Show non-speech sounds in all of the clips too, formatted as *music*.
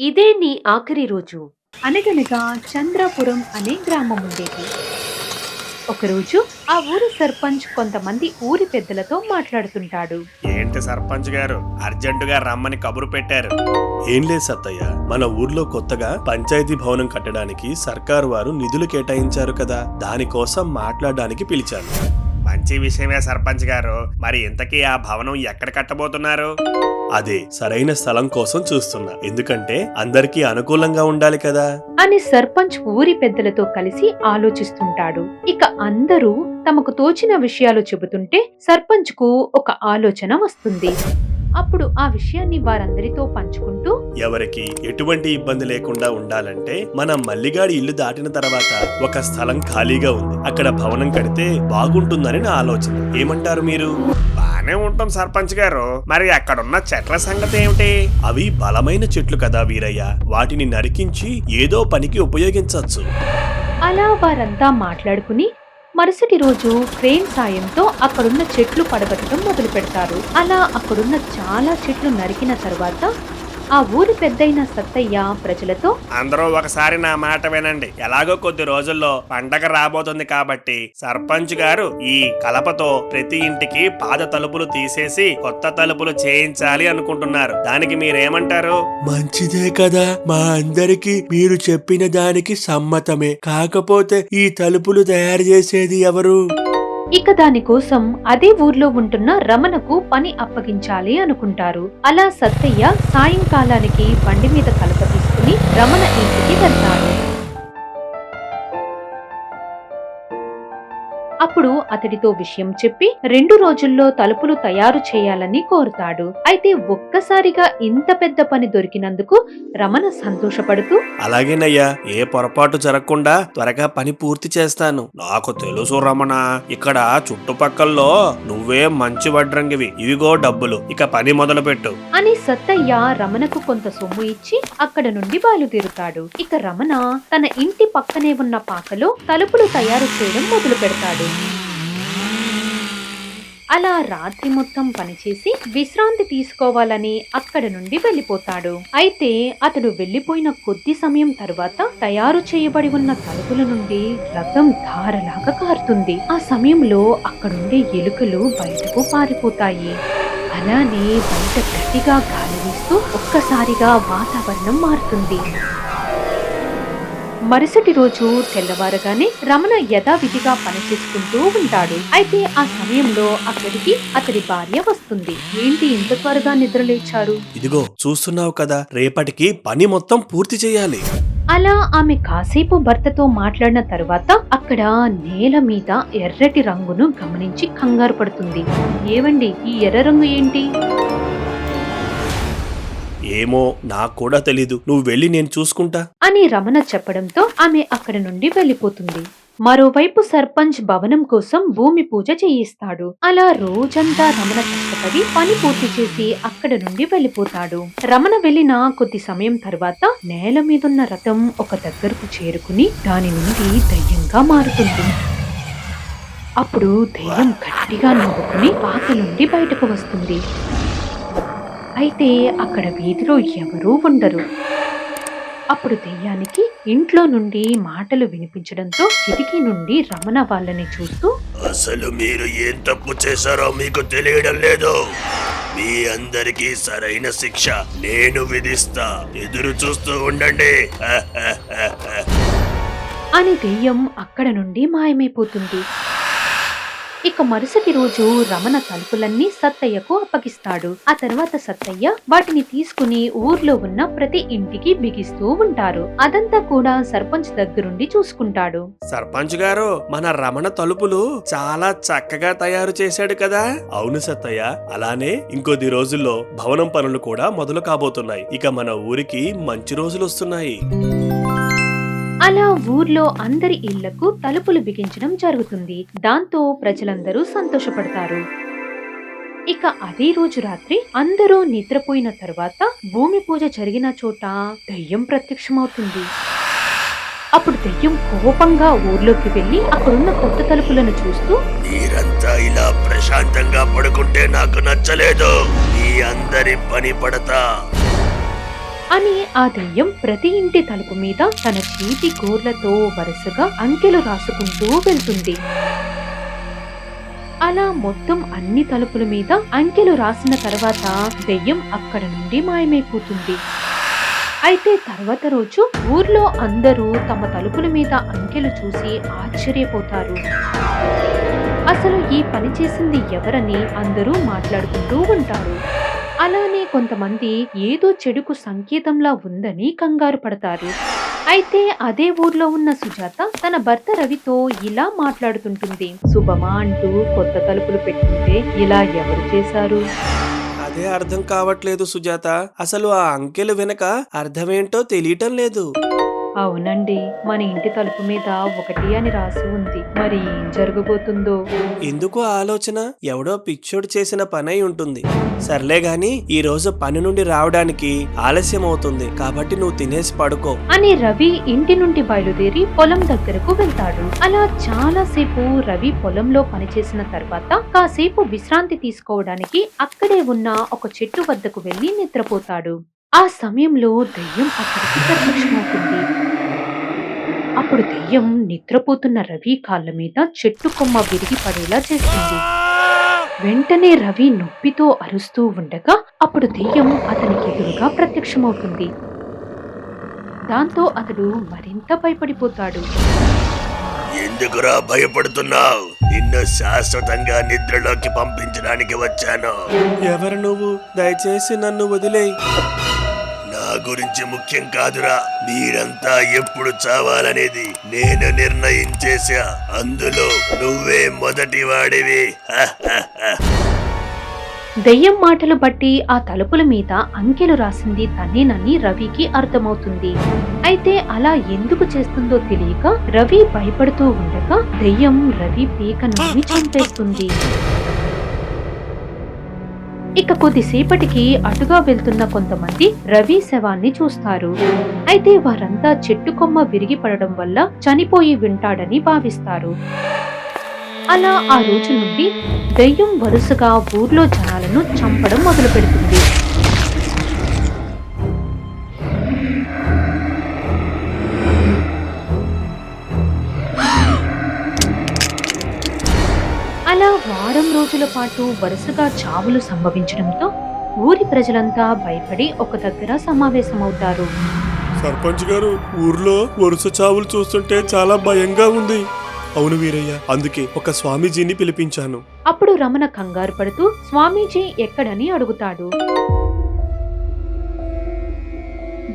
ఇదే నీ ఆఖరి రోజు. అనగనగా చంద్రాపురం అనే గ్రామం ఉండేది. ఒకరోజు ఆ ఊరి సర్పంచ్ కొంతమంది ఊరి పెద్దలతో మాట్లాడుతుంటాడు. ఏంటి సర్పంచ్ గారు? అర్జెంటుగా రమ్మని కబురు పెట్టారు. ఏం లేదు సత్తయ్య. మన ఊర్లో కొత్తగా పంచాయతీ భవనం కట్టడానికి సర్కారు వారు నిధులు కేటాయించారు కదా. దానికోసం మాట్లాడడానికి పిలిచాను. మంచి విషయమే సర్పంచ్ గారు. మరి ఇంతకీ ఆ భవనం ఎక్కడ కట్టబోతున్నారు? అదే సరైన స్థలం కోసం చూస్తున్నా. ఎందుకంటే అందరికీ అనుకూలంగా ఉండాలి కదా. అని సర్పంచ్ ఊరి పెద్దలతో కలిసి ఆలోచిస్తుంటాడు. ఇక అందరూ తమకు తోచిన విషయాలు చెబుతుంటే సర్పంచ్కు ఒక ఆలోచన వస్తుంది. అప్పుడు ఆ విషయాన్ని వారందరితో పంచుకుంటూ ఎవరికి ఎటువంటి ఇబ్బంది లేకుండా ఉండాలంటే మన మల్లిగాడి ఇల్లు దాటిన తర్వాత ఒక స్థలం ఖాళీగా ఉంది. అక్కడ భవనం కడితే బాగుంటుందని నా ఆలోచన. ఏమంటారు మీరు? బానే ఉంటాం సర్పంచ్ గారు. మరి అక్కడున్న చెట్ల సంగతి ఏమిటి? అవి బలమైన చెట్లు కదా వీరయ్య. వాటిని నరికించి ఏదో పనికి ఉపయోగించవచ్చు అలా వారంతా మాట్లాడుకుని మరుసటి రోజు క్రేన్ సాయంతో అక్కడున్న చెట్లు పడగొట్టడం మొదలు పెడతారు అలా అక్కడున్న చాలా చెట్లు నరికిన తర్వాత ఆ ఊరి పెద్దయిన సత్తయ్య ప్రజలతో అందరూ ఒకసారి నా మాట వినండి. ఎలాగో కొద్ది రోజుల్లో పండగ రాబోతుంది కాబట్టి సర్పంచ్ గారు ఈ కలపతో ప్రతి ఇంటికి పాత తలుపులు తీసేసి కొత్త తలుపులు చేయించాలి అనుకుంటున్నారు. దానికి మీరేమంటారు? మంచిదే కదా. మా అందరికి మీరు చెప్పిన దానికి సమ్మతమే. కాకపోతే ఈ తలుపులు తయారు చేసేది ఎవరు? ఇక దానికోసం అదే ఊర్లో ఉంటున్న రమణకు పని అప్పగించాలి అనుకుంటారు. అలా సత్తయ్య సాయంకాలానికి బండి మీద కలప తీసుకుని రమణ ఇంటికి వెళ్తాడు. అప్పుడు అతడితో విషయం చెప్పి రెండు రోజుల్లో తలుపులు తయారు చేయాలని కోరుతాడు. అయితే ఒక్కసారిగా ఇంత పెద్ద పని దొరికినందుకు రమణ సంతోషపడుతూ అలాగేనయ్యా ఏ పొరపాటు జరగకుండా త్వరగా పని పూర్తి చేస్తాను. నాకు తెలుసు రమణ ఇక్కడ చుట్టుపక్కల్లో నువ్వే మంచి వడ్రంగివి. ఇవిగో డబ్బులు ఇక పని మొదలు పెట్టు అని సత్తయ్య రమణకు కొంత సొమ్ము ఇచ్చి అక్కడ నుండి బయలుదేరుతాడు. ఇక రమణ తన ఇంటి పక్కనే ఉన్న పాకలో తలుపులు తయారు చేయడం మొదలు పెడతాడు అలా రాత్రి మొత్తం పనిచేసి విశ్రాంతి తీసుకోవాలని అక్కడ నుండి వెళ్ళిపోతాడు. అయితే అతడు వెళ్ళిపోయిన కొద్ది సమయం తర్వాత తయారు చేయబడి ఉన్న తలుపుల నుండి రథం ధారలాగా కారుతుంది. ఆ సమయంలో అక్కడుండే ఎలుకలు బయటకు పారిపోతాయి. అలానే బయట గట్టిగా గాలి వీస్తూ ఒక్కసారిగా వాతావరణం మారుతుంది. మరుసటి రోజు తెల్లవారగానే రమణ యథావిధిగా పనిచేసుకుంటూ ఉంటాడు. అయితే ఆ సమయంలో అక్కడికి అతడి భార్య వస్తుంది. ఏంటి ఇంత త్వరగా నిద్రలేచారు ఇదిగో చూస్తున్నావు కదా రేపటికి పని మొత్తం పూర్తి చేయాలి. అలా ఆమె కాసేపు భర్తతో మాట్లాడిన తరువాత అక్కడ నేల మీద ఎర్రటి రంగును గమనించి కంగారు పడుతుంది. ఏవండి ఈ ఎర్ర రంగు ఏంటి? ఏమో నాకు కూడా తెలీదు. నువ్వు వెళ్ళి నేను చూసుకుంటా. అని రమణ చెప్పడంతో ఆమె అక్కడి నుండి వెళ్ళిపోతుంది. మరోవైపు సర్పంచ్ భవనం కోసం భూమి పూజ చేయిస్తాడు. అలా రోజంతా రమణ కష్టపడి పని పూర్తి చేసి అక్కడ నుండి వెళ్ళిపోతాడు. రమణ వెళ్ళిన కొద్ది సమయం తర్వాత నేల మీదున్న రథం ఒక దగ్గరకు చేరుకుని దాని నుండి దయ్యంగా మారుతుంది. అప్పుడు దయ్యం గట్టిగా నవ్వుకుని పాత నుండి బయటకు వస్తుంది. అయితే అక్కడ వీధిలో ఎవరూ ఉండరు. అప్పుడు దెయ్యానికి ఇంట్లో నుండి మాటలు వినిపించడంతో కిటికీ నుండి రమణ వాళ్ళని చూస్తూ అసలు మీరు ఏం తప్పు చేశారో మీకు తెలియడం లేదు. మీ అందరికీ సరైన శిక్ష నేను విధిస్తా. ఎదురు చూస్తూ ఉండండి. *laughs* అని దెయ్యం అక్కడ నుండి మాయమైపోతుంది. ఇక మరుసటి రోజు రమణ తలుపులన్నీ సత్తయ్యకు అప్పగిస్తాడు. ఆ తర్వాత సత్తయ్య వాటిని తీసుకుని ఊర్లో ఉన్న ప్రతి ఇంటికి బిగిస్తూ ఉంటారు. అదంతా కూడా సర్పంచ్ దగ్గరుండి చూసుకుంటాడు. సర్పంచ్ గారు మన రమణ తలుపులు చాలా చక్కగా తయారు చేశాడు కదా? అవును సత్తయ్య. అలానే ఇంకొద్ది రోజుల్లో భవనం పనులు కూడా మొదలు కాబోతున్నాయి. ఇక మన ఊరికి మంచి రోజులు వస్తున్నాయి. అలా ఊర్లో అందరి ఇళ్ళకు తలుపులు బిగించడం జరుగుతుంది. దాంతో ప్రజలందరూ సంతోషపడతారు. ఇక అదే రోజు రాత్రి అందరూ నిద్రపోయిన తర్వాత భూమి పూజ జరిగిన చోట దెయ్యం ప్రత్యక్షమవుతుంది. అప్పుడు దెయ్యం కోపంగా ఊర్లోకి వెళ్ళి అక్కడున్న కొత్త తలుపులను చూస్తూ మీరంతా ఇలా ప్రశాంతంగా పడుకుంటే నాకు నచ్చలేదు. మీ అందరి పని పడతా. అని ఆ దెయ్యం ప్రతి ఇంటి తలుపు మీద తన చేతి గోర్లతో వరుసగా అంకెలు రాసుకుంటూ వెళ్తుంది. అలా మొత్తం అన్ని తలుపుల మీద అంకెలు రాసిన తర్వాత దెయ్యం అక్కడ నుండి మాయమైపోతుంది. అయితే తర్వాత రోజు ఊర్లో అందరూ తమ తలుపుల మీద అంకెలు చూసి ఆశ్చర్యపోతారు. అసలు ఈ పని చేసింది ఎవరని అందరూ మాట్లాడుకుంటూ ఉంటారు. అలానే కొంతమంది ఏదో చెడుకు సంకేతంలా ఉందని కంగారు పడతారు. అయితే అదే ఊర్లో ఉన్న సుజాత తన భర్త రవితో ఇలా మాట్లాడుతుంటుంది. శుభమా అంటూ కొత్త తలుపులు పెట్టుకుంటే ఇలా ఎవరు చేశారు? అదే అర్థం కావట్లేదు సుజాత. అసలు ఆ అంకెలు వెనక అర్థమేంటో తెలియటం లేదు. అవునండి మన ఇంటి తలుపు మీద ఒకటి అని రాసి ఉంది. మరి ఏం జరగబోతుందో? ఎందుకు ఆలోచన? ఎవడో పిచ్చోడు చేసిన పని అయి ఉంటుంది. సర్లే గాని ఈ రోజు పని నుండి రావడానికి ఆలస్యం అవుతుంది. కాబట్టి నువ్వు తినేసి పడుకో. అని రవి ఇంటి నుండి బయలుదేరి పొలం దగ్గరకు వెళ్తాడు. అలా చాలా సేపు రవి పొలంలో పనిచేసిన తర్వాత కాసేపు విశ్రాంతి తీసుకోవడానికి అక్కడే ఉన్న ఒక చెట్టు వద్దకు వెళ్ళి నిద్రపోతాడు. ఆ సమయంలో దెయ్యం అక్కడికి ప్రత్యక్షమవుతుంది. అప్పుడు దెయ్యం నిద్రపోతున్న రవి కాళ్ళ మీద చెట్టు కొమ్మ విరిగి పడేలా చేస్తుంది. వెంటనే రవి నొప్పితో అరుస్తూ ఉండగా అప్పుడు దెయ్యం అతనికి ఎదురుగా ప్రత్యక్షమవుతుంది. దాంతో అతడు మరింత భయపడిపోతాడు. ఎందుకురా భయపడుతున్నావు? నిన్ను శాశ్వతంగా నిద్రలోకి పంపించడానికి వచ్చాను. ఎవరు నువ్వు? దయచేసి నన్ను వదిలేయ్. గురించి ముఖ్యం కాదురా. మీరంతా ఎప్పుడు చావాలనేది నేను నిర్ణయించేశా. అందులో నువ్వే మొదటి వాడివి. దెయ్యం మాటలు బట్టి ఆ తలుపుల మీద అంకెలు రాసింది తనేనని రవికి అర్థమవుతుంది. అయితే అలా ఎందుకు చేస్తుందో తెలియక రవి భయపడుతూ ఉండగా దెయ్యం రవి పీక నుండి చంపేస్తుంది. ఇక కొద్దిసేపటికి అటుగా వెళ్తున్న కొంతమంది రవి శవాన్ని చూస్తారు. అయితే వారంతా చెట్టు కొమ్మ విరిగి పడడం వల్ల చనిపోయి వింటాడని భావిస్తారు. అలా ఆ రోజు నుండి దెయ్యం వరుసగా ఊర్లో జనాలను చంపడం మొదలు పెడుతుంది రోజుల పాటు వరుసగా చావులు సంభవించడంతో ఊరి ప్రజలంతా భయపడి ఒక దగ్గర సమావేశమవుతారు. సర్పంచ్ గారు ఊర్లో వరుస చావులు చూస్తుంటే చాలా భయంగా ఉంది. అవును వీరయ్య అందుకే ఒక స్వామీజీని పిలిపించాను. అప్పుడు రమణ కంగారు పడుతూ స్వామీజీ ఎక్కడని అడుగుతాడు.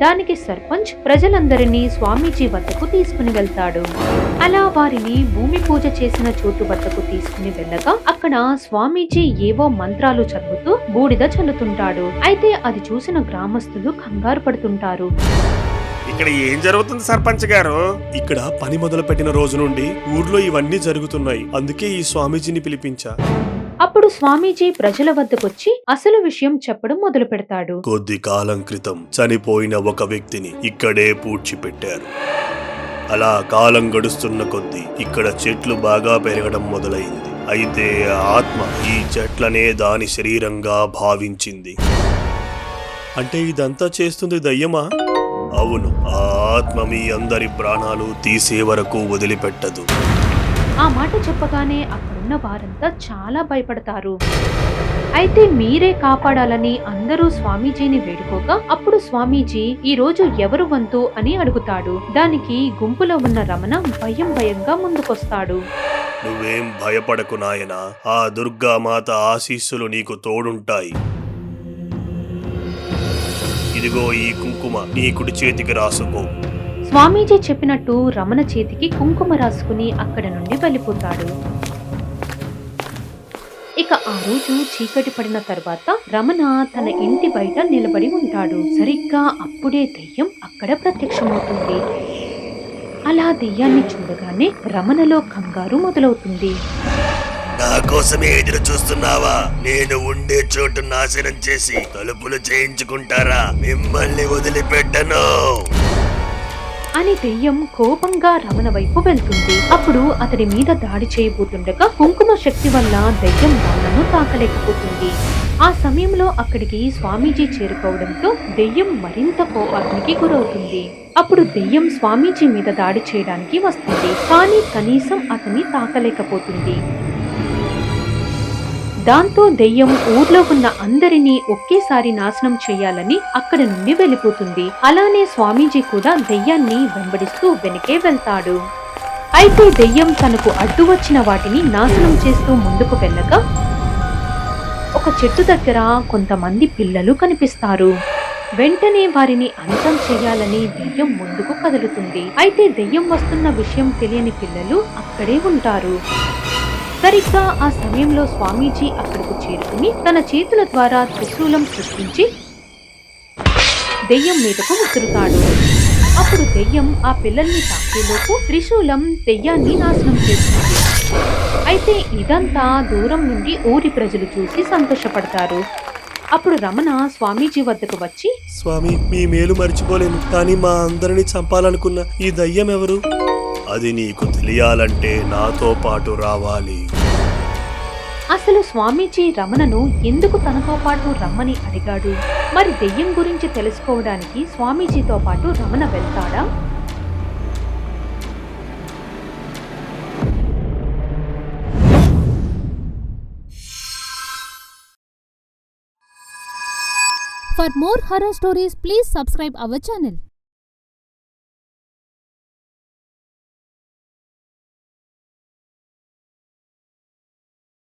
దానికి సర్పంచ్ ప్రజలందరినీ స్వామీజీ వద్దకు తీసుకుని వెళ్తాడు. అలా వారిని భూమి పూజ చేసిన చోటు వద్దకు తీసుకుని వెళ్ళగా అక్కడ స్వామీజీ ఏవో మంత్రాలు చదువుతూ బూడిద చల్లుతుంటాడు. అయితే అది చూసిన గ్రామస్తులు కంగారు పడుతుంటారు. ఇక్కడ ఏం జరుగుతుంది సర్పంచ్ గారు? ఇక్కడ పని మొదలు పెట్టిన రోజు నుండి ఊర్లో ఇవన్నీ జరుగుతున్నాయి. అందుకే ఈ స్వామీజీని పిలిపించా. అప్పుడు స్వామీజీ ప్రజల వద్దకొచ్చి అసలు విషయం చెప్పడం మొదలు పెడతాడు. కొద్ది కాలం క్రితం చనిపోయిన ఒక వ్యక్తిని ఇక్కడే పూడ్చిపెట్టారు. అలా కాలం గడుస్తున్న కొద్దీ ఇక్కడ చెట్లు బాగా పెరగడం మొదలైంది. అయితే ఆ ఆత్మ ఈ చెట్లనే దాని శరీరంగా భావించింది. అంటే ఇదంతా చేస్తుంది దయ్యమా? అవును ఆ ఆత్మ మీ అందరి ప్రాణాలు తీసే వరకు వదిలిపెట్టదు. ఆ మాట చెప్పగానే అక్కడున్న వారంతా చాలా భయపడతారు. అయితే మీరే కాపాడాలని అందరూ స్వామీజీని వేడుకోగా అప్పుడు స్వామీజీ ఈ రోజు ఎవరు వంతు అని అడుగుతాడు. దానికి గుంపులో ఉన్న రమణ భయం భయంగా ముందుకొస్తాడు. నువ్వేం భయపడకు నాయనా ఆ దుర్గామాత ఆశీస్సులు నీకు తోడుంటాయి. ఇదిగో ఈ కుంకుమ నీ కుడి చేతికి రాసుకో. స్వామీజీ చెప్పినట్టు రమణ చేతికి కుంకుమ రాసుకుని అక్కడ నుండి వెళ్ళిపోతాడు. ఇక ఆ రోజు చీకటి పడిన తర్వాత రమణ తన ఇంటి బయట నిలబడి ఉంటాడు. సరిగ్గా అప్పుడే దెయ్యం అక్కడ ప్రత్యక్షమవుతుంది. అలా దెయ్యాన్ని చూడగానే రమణలో కంగారు మొదలవుతుంది. నా కోసమే ఎదురు చూస్తున్నావా? నేను ఉండే చోటు నాశనం చేసి తలుపులు చేయించుకుంటారా? మిమ్మల్ని వదిలిపెట్టను. దెయ్యం కోపంగా రమణ వైపు వెళ్తుంది. అప్పుడు అతడి మీద దాడి చేయబోతుండగా కుంకుమ శక్తి వల్ల దెయ్యం రమణను తాకలేకపోతుంది. ఆ సమయంలో అక్కడికి స్వామీజీ చేరుకోవడంతో దెయ్యం మరింత కోపానికి గురవుతుంది. అప్పుడు దెయ్యం స్వామీజీ మీద దాడి చేయడానికి వస్తుంది. కానీ కనీసం అతన్ని తాకలేకపోతుంది. దాంతో దెయ్యం ఊర్లో ఉన్న అందరినీ ఒకేసారి నాశనం చేయాలని అక్కడ నుండి వెళ్ళిపోతుంది. అలానే స్వామీజీ కూడా దెయ్యాన్ని వెంబడిస్తూ వెనకే వెళ్తాడు. అయితే దెయ్యం తనకు అడ్డు వచ్చిన వాటిని నాశనం చేస్తూ ముందుకు వెళ్ళగా ఒక చెట్టు దగ్గర కొంతమంది పిల్లలు కనిపిస్తారు. వెంటనే వారిని అంతం చేయాలని దెయ్యం ముందుకు కదులుతుంది. అయితే దెయ్యం వస్తున్న విషయం తెలియని పిల్లలు అక్కడే ఉంటారు. సరిగ్గా ఆ సమయంలో స్వామీజీ అక్కడకు చేరుకుని తన చేతుల ద్వారా త్రిశూలం సృష్టించి దెయ్యం మీదకు విసురుతాడు అప్పుడు దెయ్యం ఆ పిల్లల్ని తాకేలోపు త్రిశూలం దెయ్యాన్ని నాశనం చేస్తుంది. అయితే ఇదంతా దూరం నుండి ఊరి ప్రజలు చూసి సంతోషపడతారు. అప్పుడు రమణ స్వామీజీ వద్దకు వచ్చి స్వామి మీ మేలు మర్చిపోలేను. కానీ మా అందరిని చంపాలనుకున్న ఈ దయ్యం ఎవరు? అది నీకు తెలియాలంటే నాతో పాటు రావాలి. అసలు స్వామీజీ రమణను ఎందుకు తనతో పాటు రమ్మని అడిగాడు? మరి దెయ్యం గురించి తెలుసుకోవడానికి స్వామీజీతో పాటు Ramana వెళ్తాడా? For more horror stories, please subscribe our channel.